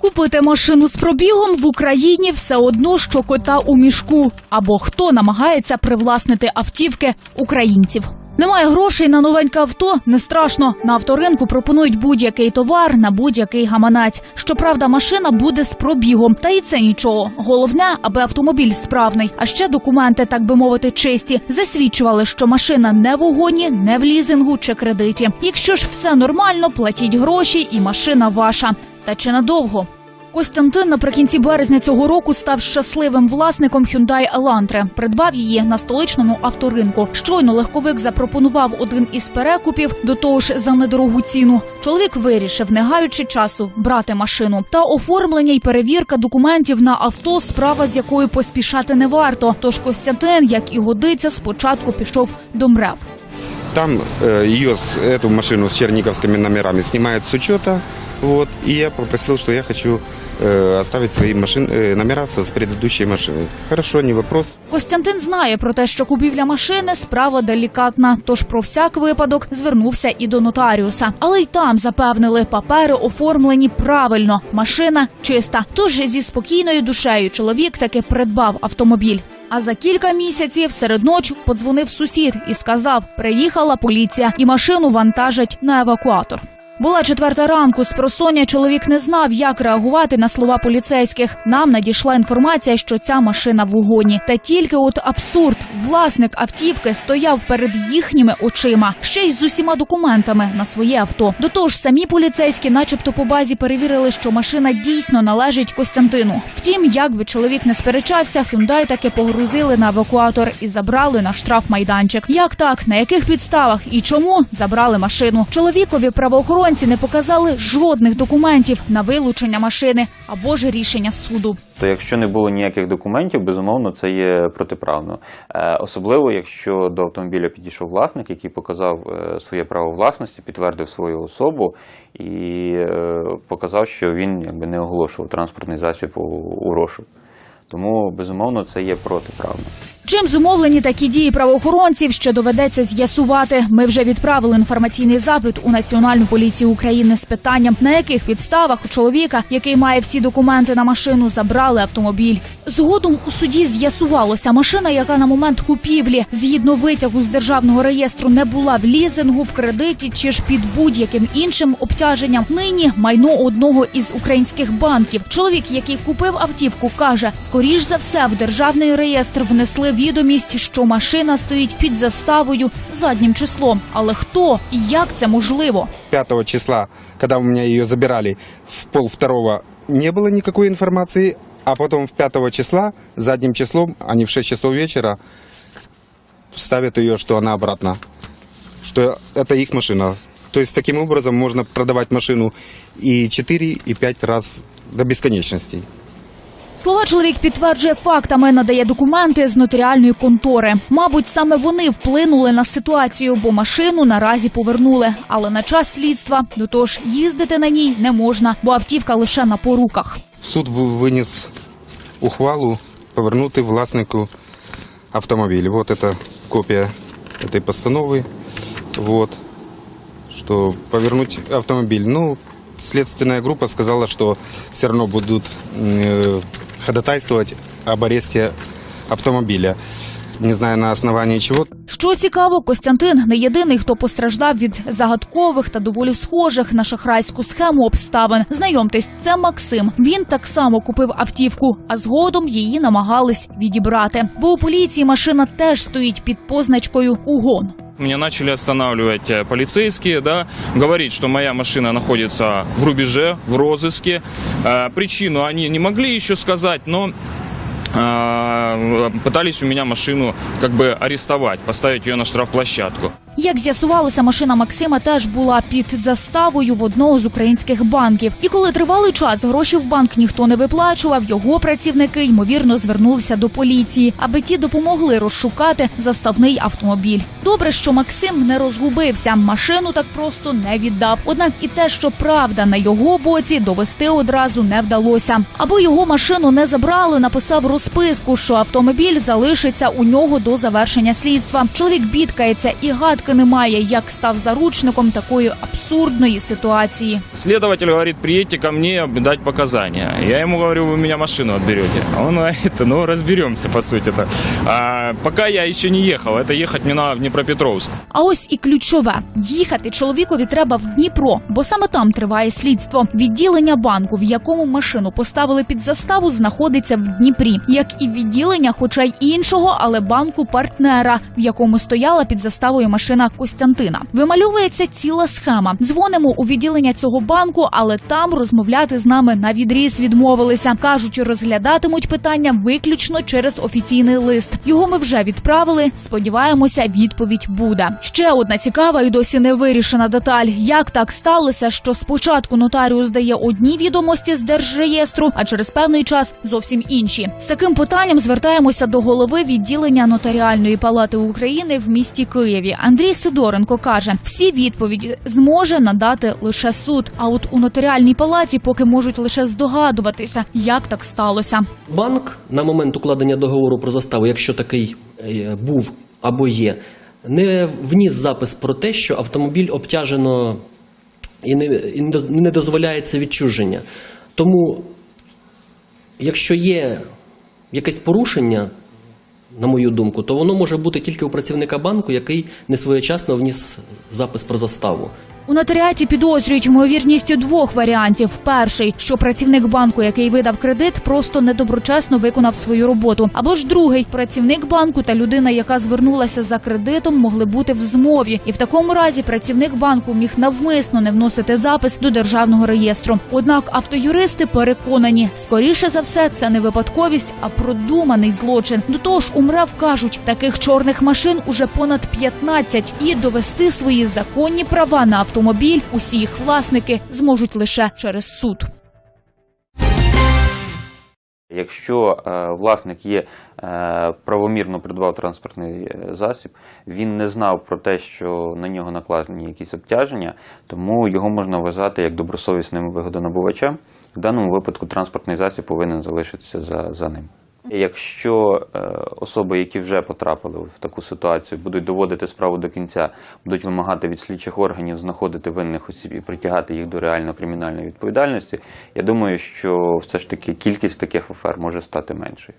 Купити машину з пробігом в Україні все одно, що кота у мішку. Або хто намагається привласнити автівки українців. Немає грошей на новеньке авто, не страшно. На авторинку пропонують будь-який товар на будь-який гаманець. Щоправда, машина буде з пробігом, та і це нічого. Головне, аби автомобіль справний. А ще документи, так би мовити, чисті, засвідчували, що машина не в угоні, не в лізингу чи кредиті. Якщо ж все нормально, платіть гроші, і машина ваша. Та чи надовго? Костянтин наприкінці березня цього року став щасливим власником Hyundai Elantra. Придбав її на столичному авторинку. Щойно легковик запропонував один із перекупів до того ж за недорогу ціну. Чоловік вирішив, не гаючи часу, брати машину. Та оформлення й перевірка документів на авто справа, з якою поспішати не варто. Тож Костянтин, як і годиться, спочатку пішов до МРЕВ. Там э, ее, с- эту машину с черниковскими номерами снимают с учета. Вот, и я попросил, что я хочу э, оставить свои машин, э, номера со, с предыдущей машины. Хорошо, не вопрос. Костянтин знає про те, що купівля машини справа делікатна, тож про всяк випадок звернувся і до нотаріуса. Але й там запевнили, папери оформлені правильно, машина чиста. Тож зі спокійною душею чоловік таки придбав автомобіль. А за кілька місяців серед ночі подзвонив сусід і сказав: приїхала поліція, і машину вантажать на евакуатор. Була четверта ранку. З просоння чоловік не знав, як реагувати на слова поліцейських. Нам надійшла інформація, що ця машина в угоні. Та тільки от абсурд, власник автівки стояв перед їхніми очима, ще й з усіма документами на своє авто. До того ж, самі поліцейські, начебто, по базі перевірили, що машина дійсно належить Костянтину. Втім, як би чоловік не сперечався, Hyundai таки погрузили на евакуатор і забрали на штрафмайданчик. Як так, на яких підставах і чому забрали машину? Чоловікові правоохоронці не показали жодних документів на вилучення машини або ж рішення суду. То якщо не було ніяких документів, безумовно, це є протиправно. Е, Особливо, якщо до автомобіля підійшов власник, який показав е, своє право власності, підтвердив свою особу і е, показав, що він якби не оголошував транспортний засіб у розшук. Тому безумовно це є протиправно. Чим зумовлені такі дії правоохоронців, ще доведеться з'ясувати. Ми вже відправили інформаційний запит у Національну поліцію України з питанням, на яких підставах у чоловіка, який має всі документи на машину, забрали автомобіль. Згодом у суді з'ясувалося, машина, яка на момент купівлі згідно витягу з державного реєстру не була в лізингу, в кредиті чи ж під будь-яким іншим обтяженням. Нині майно одного із українських банків. Чоловік, який купив автівку, каже, скоріш за все в державний реєстр внесли відомість, що машина стоїть під заставою заднім числом. Але хто і як це можливо? 5 числа, когда у меня ее забирали, в пол второго не было никакой информации, а потом в 5 числа, задним числом, они в 6 часов вечера, ставят ее, что она обратно, что это их машина. То есть таким образом можно продавать машину и 4, и 5 раз до бесконечности. Слова чоловік підтверджує фактами, надає документи з нотаріальної контори. Мабуть, саме вони вплинули на ситуацію, бо машину наразі повернули. Але на час слідства до того ж їздити на ній не можна, бо автівка лише на поруках. Суд ви- виніс ухвалу повернути власнику автомобіль. Вот это копия этой постановы. Вот. Что повернуть автомобиль. Ну, следственная группа сказала, что все равно будут э, ходатайствовать об аресте автомобиля. Не знаю на основании чего. Що цікаво, Костянтин не єдиний, хто постраждав від загадкових та доволі схожих на шахрайську схему обставин. Знайомтесь, це Максим. Він так само купив автівку, а згодом її намагались відібрати. Бо у поліції машина теж стоїть під позначкою угон. Меня начали останавливать э, полицейские, да, говорить, что моя машина находится в рубеже, в розыске. Э, Причину они не могли еще сказать, но э, пытались у меня машину как бы арестовать, поставить ее на штрафплощадку. Як з'ясувалося, машина Максима теж була під заставою в одного з українських банків. І коли тривалий час гроші в банк ніхто не виплачував, його працівники ймовірно звернулися до поліції, аби ті допомогли розшукати заставний автомобіль. Добре, що Максим не розгубився, машину так просто не віддав. Однак і те, що правда на його боці, довести одразу не вдалося. Або його машину не забрали, написав розписку, що автомобіль залишиться у нього до завершення слідства. Чоловік бідкається і гадки вигадки немає, як став заручником такої абсурдної ситуації. Следователь говорит, приедьте ко мне дать показания. Я ему говорю, вы у меня машину отберете. А он говорит, ну разберемся по сути-то. А, пока я еще не ехал, это ехать мне надо в Днепропетровск. А ось і ключове їхати чоловікові треба в Дніпро, бо саме там триває слідство. Відділення банку, в якому машину поставили під заставу, знаходиться в Дніпрі, як і відділення, хоча й іншого, але банку партнера, в якому стояла під заставою машина Костянтина. Вимальовується ціла схема. Дзвонимо у відділення цього банку, але там розмовляти з нами на відріз відмовилися. кажуть, розглядатимуть питання виключно через офіційний лист. Його ми вже відправили. Сподіваємося, відповідь буде. Ще одна цікава і досі не вирішена деталь. Як так сталося, що спочатку нотаріус дає одні відомості з держреєстру, а через певний час зовсім інші. З таким питанням звертаємося до голови відділення нотаріальної палати України в місті Києві. Андрій Сидоренко каже, всі відповіді зможе надати лише суд. А от у нотаріальній палаті поки можуть лише здогадуватися, як так сталося. Банк на момент укладення договору про заставу, якщо такий е, був або є, не вніс запис про те, що автомобіль обтяжено і не, і не дозволяється відчуження. Тому, якщо є якесь порушення, на мою думку, то воно може бути тільки у працівника банку, який не своєчасно вніс запис про заставу. У нотаріаті підозрюють ймовірність двох варіантів: перший, що працівник банку, який видав кредит, просто недоброчесно виконав свою роботу. Або ж другий працівник банку та людина, яка звернулася за кредитом, могли бути в змові, і в такому разі працівник банку міг навмисно не вносити запис до державного реєстру. Однак автоюристи переконані, скоріше за все, це не випадковість, а продуманий злочин. До того ж, у МРЕВ кажуть, таких чорних машин уже понад 15, і довести свої законні права на автомобіль усі їх власники зможуть лише через суд. Якщо е, власник є е, правомірно придбав транспортний е, засіб, він не знав про те, що на нього накладені якісь обтяження, тому його можна вважати як добросовісним вигодонабувачем. В даному випадку транспортний засіб повинен залишитися за, за ним. Якщо е, особи, які вже потрапили в таку ситуацію, будуть доводити справу до кінця, будуть вимагати від слідчих органів знаходити винних осіб і притягати їх до реально кримінальної відповідальності, я думаю, що все ж таки кількість таких афер може стати меншою.